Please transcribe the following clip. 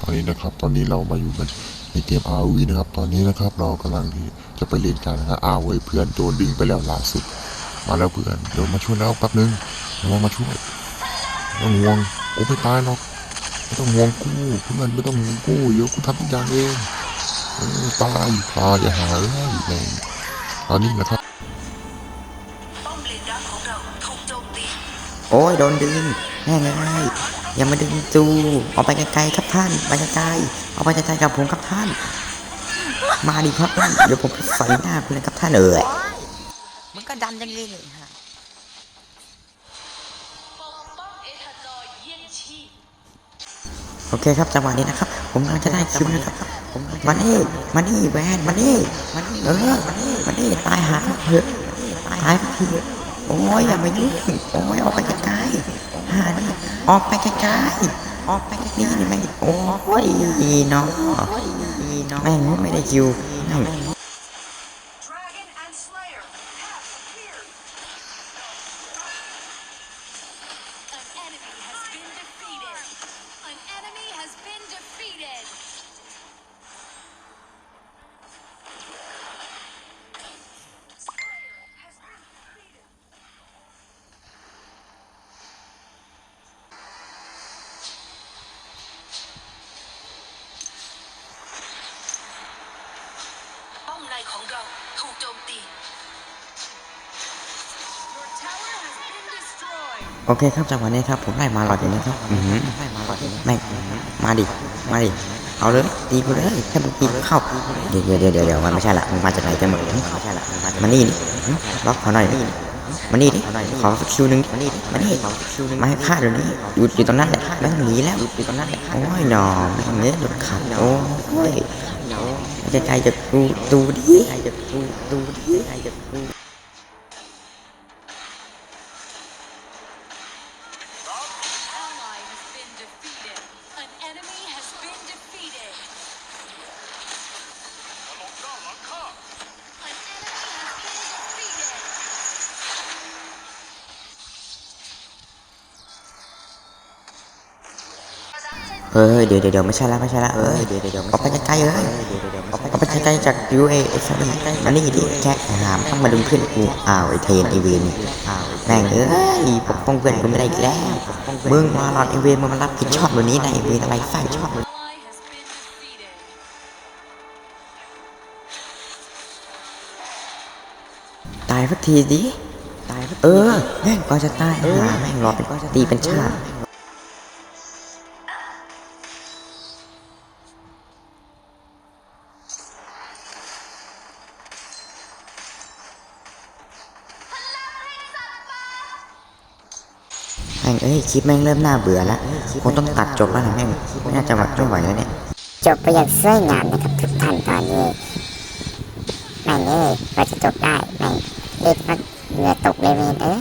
ตอนนี้นะครับ ตอนนี้เรามาอยู่กันในเกม RV นะครับ ตอนนี้นะครับเรากำลังที่จะไปเรียนการนะอาเว้ยเพื่อนโดนดึงไปแล้วล่าสุด มาแล้วเพื่อนเดี๋ยวมาช่วยแล้วแป๊บนึงเดี๋ยวมาช่วยต้องห่วงกูไม่ตายหรอกไม่ต้องห่วงกูเพื่อนไม่ต้องห่วงกูเดี๋ยวกูทำทุกอย่างเองเออตายตายอย่าหาเลยแม่ตอนนี้นะครับโอ้ยโดนดึงแม่งเลย อย่ามาดึงจูออกไปไกลๆครับท่านไปไกลๆเอาไปไกลๆกับผมครับท่าน มาดิครับท่านเดี๋ยวผมจะใส่หน้าคุณเลยครับท่านเอ๋ยมันก็ดันยังเลยฮะโอเคครับจังหวะนี้นะครับ ผมกำลังจะได้คิวนะครับมานี่มานี่แวนมานี่เออมานี่ตายหาเถอะตายเถอะโอ้ยอย่ามายุ่งโอ้ยออกไปไกลๆหานี่ ออกไปไกลๆออกไปไกลๆนี่ไม่โอ้ยน้องแม่งไม่ได้คิว ของเราถูกโจมตี Your tower has been destroyed. โอเคครับจังหวะนี้ครับผมได้มาหลอดอย่างนี้ครับอือหือแม่งมาดิมาดิเอาเลยตีกูเลยแค่มึงตีเข้าเดี๋ยวเดี๋ยวเดี๋ยวเดี๋ยวเดี๋ยวมันไม่ใช่ละมึงมาจากไหนกันหมดไม่ใช่ละมานี่ดิหึล็อกเขาหน่อยดิ มานี่ดิขอสักคิวหนึ่งมานี่ดิมานี่มาให้ฆ่าเดี๋ยวนี้อยู่อยู่ตรงนั้นแหละไม่ต้องหนีแล้วอยู่ตรงนั้นแหละโอ้ยหนอไม่ต้องเนี้ยโดนขัดโอ้ยจะใจจะดูดูดิจะดูดูดิจะดู เฮ้ยเดี๋ยวเดี๋ยวเดี๋ยวไม่ใช่แล้วไม่ใช่แล้วเอ้ยเดี๋ยวเดี๋ยวออกไปไกลๆเอ้ยออกไปไกลๆจากยูเอไอ้สัตว์นี่มานี่ดิแจ็คหามต้องมาดึงเพื่อนกูอ้าวไอ้เทนไอ้เวนแม่งเอ้ยปกป้องเพื่อนกูไม่ได้อีกแล้วมึงมาหลอดไอ้เวนมึงมารับผิดชอบเดี๋ยวนี้นะไอ้เวนอะไรใส่ชอบ Ally has been defeated. ตายสักทีดิตายเออแม่งก็จะตายหาแม่งรอเป็นตีเป็นชาติ ม่งเอ้ยคลิปแม่งเริ่มน่าเบื่อแล้วคงต้องตัดจบแล้วนะแม่งไม่น่าจะไหวไม่ไหวแล้วเนี่ยจบไปอย่างสวยงามนะครับทุกท่านตอนนี้แม่งเอ้ยเราจะจบได้แม่งเล็ดพักเหงื่อตกเลยเวนเอ้ย